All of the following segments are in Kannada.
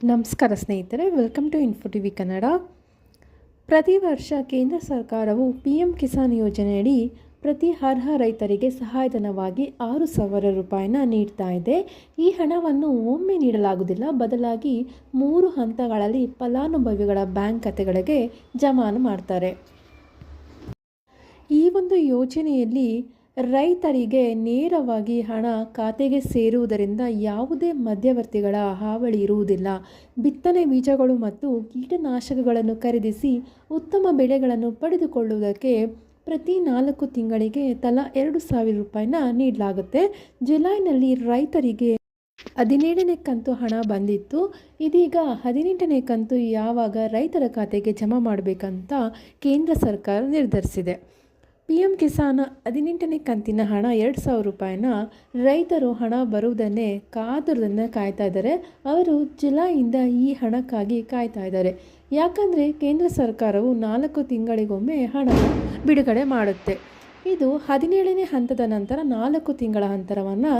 ನಮಸ್ಕಾರ ಸ್ನೇಹಿತರೆ welcome to info T V Kannada ಪ್ರತಿ ವರ್ಷ ಕೇಂದ್ರ ಸರ್ಕಾರವು ಪಿ ಎಂ ಕಿಸಾನ್ ಯೋಜನೆಯಡಿ ಪ್ರತಿ ಅರ್ಹ ರೈತರಿಗೆ ಸಹಾಯಧನವಾಗಿ ಆರು ಸಾವಿರ ರೂಪಾಯಿನ ನೀಡ್ತಾ ಇದೆ. ಈ ಹಣವನ್ನು ಒಮ್ಮೆ ನೀಡಲಾಗುವುದಿಲ್ಲ. ಬದಲಾಗಿ ಮೂರು ಹಂತಗಳಲ್ಲಿ ಫಲಾನುಭವಿಗಳ ಬ್ಯಾಂಕ್ ಖಾತೆಗಳಿಗೆ ಜಮಾನು ಮಾಡ್ತಾರೆ. ಈ ಒಂದು ಯೋಜನೆಯಲ್ಲಿ ರೈತರಿಗೆ ನೇರವಾಗಿ ಹಣ ಖಾತೆಗೆ ಸೇರುವುದರಿಂದ ಯಾವುದೇ ಮಧ್ಯವರ್ತಿಗಳ ಹಾವಳಿ ಇರುವುದಿಲ್ಲ. ಬಿತ್ತನೆ ಬೀಜಗಳು ಮತ್ತು ಕೀಟನಾಶಕಗಳನ್ನು ಖರೀದಿಸಿ ಉತ್ತಮ ಬೆಳೆಗಳನ್ನು ಪಡೆದುಕೊಳ್ಳುವುದಕ್ಕೆ ಪ್ರತಿ ನಾಲ್ಕು ತಿಂಗಳಿಗೆ ತಲಾ ಎರಡು ಸಾವಿರ ರೂಪಾಯಿನ ನೀಡಲಾಗುತ್ತೆ. ಜುಲೈನಲ್ಲಿ ರೈತರಿಗೆ ಹದಿನೇಳನೇ ಕಂತು ಹಣ ಬಂದಿತ್ತು. ಇದೀಗ ಹದಿನೆಂಟನೇ ಕಂತು ಯಾವಾಗ ರೈತರ ಖಾತೆಗೆ ಜಮಾ ಮಾಡಬೇಕಂತ ಕೇಂದ್ರ ಸರ್ಕಾರ ನಿರ್ಧರಿಸಿದೆ. ಪಿ ಎಂ ಕಿಸಾನ್ ಹದಿನೆಂಟನೇ ಕಂತಿನ ಹಣ ಎರಡು ಸಾವಿರ ರೂಪಾಯಿನ ರೈತರು ಹಣ ಬರುವುದನ್ನೇ ಕಾದುರದನ್ನು ಕಾಯ್ತಾ ಇದ್ದಾರೆ. ಅವರು ಜುಲೈಯಿಂದ ಈ ಹಣಕ್ಕಾಗಿ ಕಾಯ್ತಾ ಇದ್ದಾರೆ. ಯಾಕಂದರೆ ಕೇಂದ್ರ ಸರ್ಕಾರವು ನಾಲ್ಕು ತಿಂಗಳಿಗೊಮ್ಮೆ ಹಣ ಬಿಡುಗಡೆ ಮಾಡುತ್ತೆ. ಇದು ಹದಿನೇಳನೇ ಹಂತದ ನಂತರ ನಾಲ್ಕು ತಿಂಗಳ ಅಂತರವನ್ನು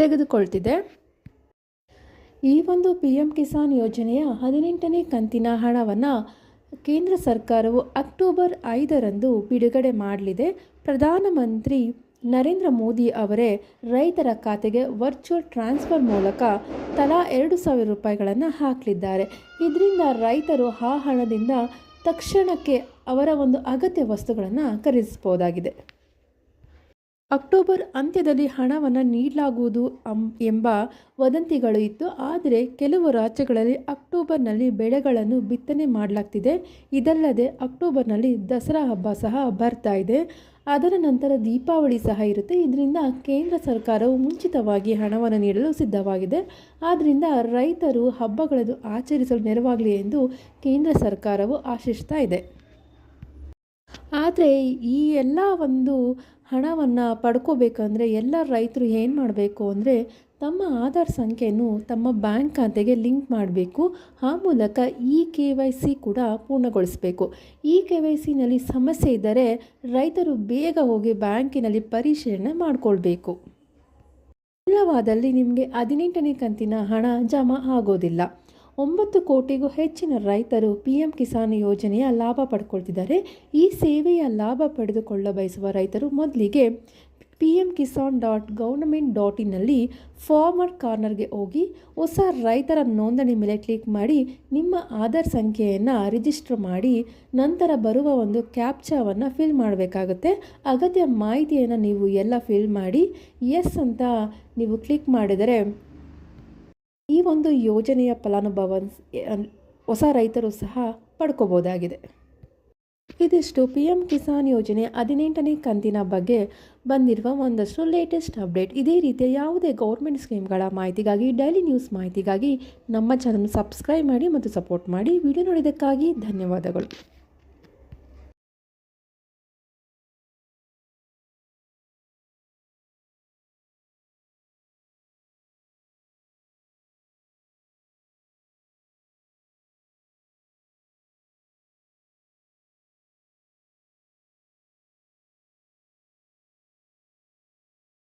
ತೆಗೆದುಕೊಳ್ತಿದೆ. ಈ ಒಂದು ಪಿ ಎಂ ಕಿಸಾನ್ ಯೋಜನೆಯ ಹದಿನೆಂಟನೇ ಕಂತಿನ ಹಣವನ್ನು ಕೇಂದ್ರ ಸರ್ಕಾರವು ಅಕ್ಟೋಬರ್ ಐದರಂದು ಬಿಡುಗಡೆ ಮಾಡಲಿದೆ. ಪ್ರಧಾನಮಂತ್ರಿ ನರೇಂದ್ರ ಮೋದಿ ಅವರೇ ರೈತರ ಖಾತೆಗೆ ವರ್ಚುವಲ್ ಟ್ರಾನ್ಸ್ಫರ್ ಮೂಲಕ ತಲಾ ಎರಡು ಸಾವಿರ ರೂಪಾಯಿಗಳನ್ನು ಹಾಕಲಿದ್ದಾರೆ. ಇದರಿಂದ ರೈತರು ಆ ಹಣದಿಂದ ತಕ್ಷಣಕ್ಕೆ ಅವರ ಒಂದು ಅಗತ್ಯ ವಸ್ತುಗಳನ್ನು ಖರೀದಿಸ್ಬೋದಾಗಿದೆ ಅಕ್ಟೋಬರ್ ಅಂತ್ಯದಲ್ಲಿ ಹಣವನ್ನು ನೀಡಲಾಗುವುದು ಎಂಬ ವದಂತಿಗಳು ಇತ್ತು. ಆದರೆ ಕೆಲವು ರಾಜ್ಯಗಳಲ್ಲಿ ಅಕ್ಟೋಬರ್ನಲ್ಲಿ ಬೆಳೆಗಳನ್ನು ಬಿತ್ತನೆ ಮಾಡಲಾಗ್ತಿದೆ. ಇದಲ್ಲದೆ ಅಕ್ಟೋಬರ್ನಲ್ಲಿ ದಸರಾ ಹಬ್ಬ ಸಹ ಬರ್ತಾ ಇದೆ. ಅದರ ನಂತರ ದೀಪಾವಳಿ ಸಹ ಇರುತ್ತೆ. ಇದರಿಂದ ಕೇಂದ್ರ ಸರ್ಕಾರವು ಮುಂಚಿತವಾಗಿ ಹಣವನ್ನು ನೀಡಲು ಸಿದ್ಧವಾಗಿದೆ. ಆದ್ದರಿಂದ ರೈತರು ಹಬ್ಬಗಳನ್ನು ಆಚರಿಸಲು ನೆರವಾಗಲಿ ಎಂದು ಕೇಂದ್ರ ಸರ್ಕಾರವು ಆಶಿಸ್ತಾ ಇದೆ. ಆದರೆ ಈ ಎಲ್ಲ ಒಂದು ಹಣವನ್ನು ಪಡ್ಕೋಬೇಕಂದ್ರೆ ಎಲ್ಲ ರೈತರು ಏನು ಮಾಡಬೇಕು ಅಂದರೆ ತಮ್ಮ ಆಧಾರ್ ಸಂಖ್ಯೆಯನ್ನು ತಮ್ಮ ಬ್ಯಾಂಕ್ ಖಾತೆಗೆ ಲಿಂಕ್ ಮಾಡಬೇಕು. ಆ ಮೂಲಕ ಇ ಕೆ ವೈ ಸಿ ಕೂಡ ಪೂರ್ಣಗೊಳಿಸಬೇಕು. ಇ ಕೆ ವೈ ಸಿನಲ್ಲಿ ಸಮಸ್ಯೆ ಇದ್ದರೆ ರೈತರು ಬೇಗ ಹೋಗಿ ಬ್ಯಾಂಕಿನಲ್ಲಿ ಪರಿಶೀಲನೆ ಮಾಡಿಕೊಳ್ಬೇಕು. ಇಲ್ಲವಾದಲ್ಲಿ ನಿಮಗೆ ಹದಿನೆಂಟನೇ ಕಂತಿನ ಹಣ ಜಮಾ ಆಗೋದಿಲ್ಲ. ಒಂಬತ್ತು ಕೋಟಿಗೂ ಹೆಚ್ಚಿನ ರೈತರು ಪಿ ಎಂ ಕಿಸಾನ್ ಯೋಜನೆಯ ಲಾಭ ಪಡ್ಕೊಳ್ತಿದ್ದಾರೆ. ಈ ಸೇವೆಯ ಲಾಭ ಪಡೆದುಕೊಳ್ಳ ಬಯಸುವ ರೈತರು ಮೊದಲಿಗೆ P M Kisan dot government dot ಇನ್ನಲ್ಲಿ farmer ಕಾರ್ನರ್ಗೆ ಹೋಗಿ ಹೊಸ ರೈತರ ನೋಂದಣಿ ಮೇಲೆ ಕ್ಲಿಕ್ ಮಾಡಿ ನಿಮ್ಮ ಆಧಾರ್ ಸಂಖ್ಯೆಯನ್ನು ರಿಜಿಸ್ಟರ್ ಮಾಡಿ ನಂತರ ಬರುವ ಒಂದು ಕ್ಯಾಪ್ಚಾವನ್ನು ಫಿಲ್ ಮಾಡಬೇಕಾಗುತ್ತೆ. ಅಗತ್ಯ ಮಾಹಿತಿಯನ್ನು ನೀವು ಎಲ್ಲ ಫಿಲ್ ಮಾಡಿ, ಎಸ್ ಅಂತ ನೀವು ಕ್ಲಿಕ್ ಮಾಡಿದರೆ ಒಂದು ಯೋಜನೆಯ ಫಲಾನುಭವ ಹೊಸ ರೈತರು ಸಹ ಪಡ್ಕೋಬೋದಾಗಿದೆ. ಇದಿಷ್ಟು ಪಿ ಎಂ ಕಿಸಾನ್ ಯೋಜನೆ ಹದಿನೆಂಟನೇ ಕಂತಿನ ಬಗ್ಗೆ ಬಂದಿರುವ ಒಂದಷ್ಟು ಲೇಟೆಸ್ಟ್ ಅಪ್ಡೇಟ್ ಇದೇ ರೀತಿಯ ಯಾವುದೇ ಗೌರ್ಮೆಂಟ್ ಸ್ಕೀಮ್ಗಳ ಮಾಹಿತಿಗಾಗಿ ಡೈಲಿ ನ್ಯೂಸ್ ಮಾಹಿತಿಗಾಗಿ ನಮ್ಮ ಚಾನಲ್ ಸಬ್ಸ್ಕ್ರೈಬ್ ಮಾಡಿ ಮತ್ತು ಸಪೋರ್ಟ್ ಮಾಡಿ. ವಿಡಿಯೋ ನೋಡಿದ್ದಕ್ಕಾಗಿ ಧನ್ಯವಾದಗಳು.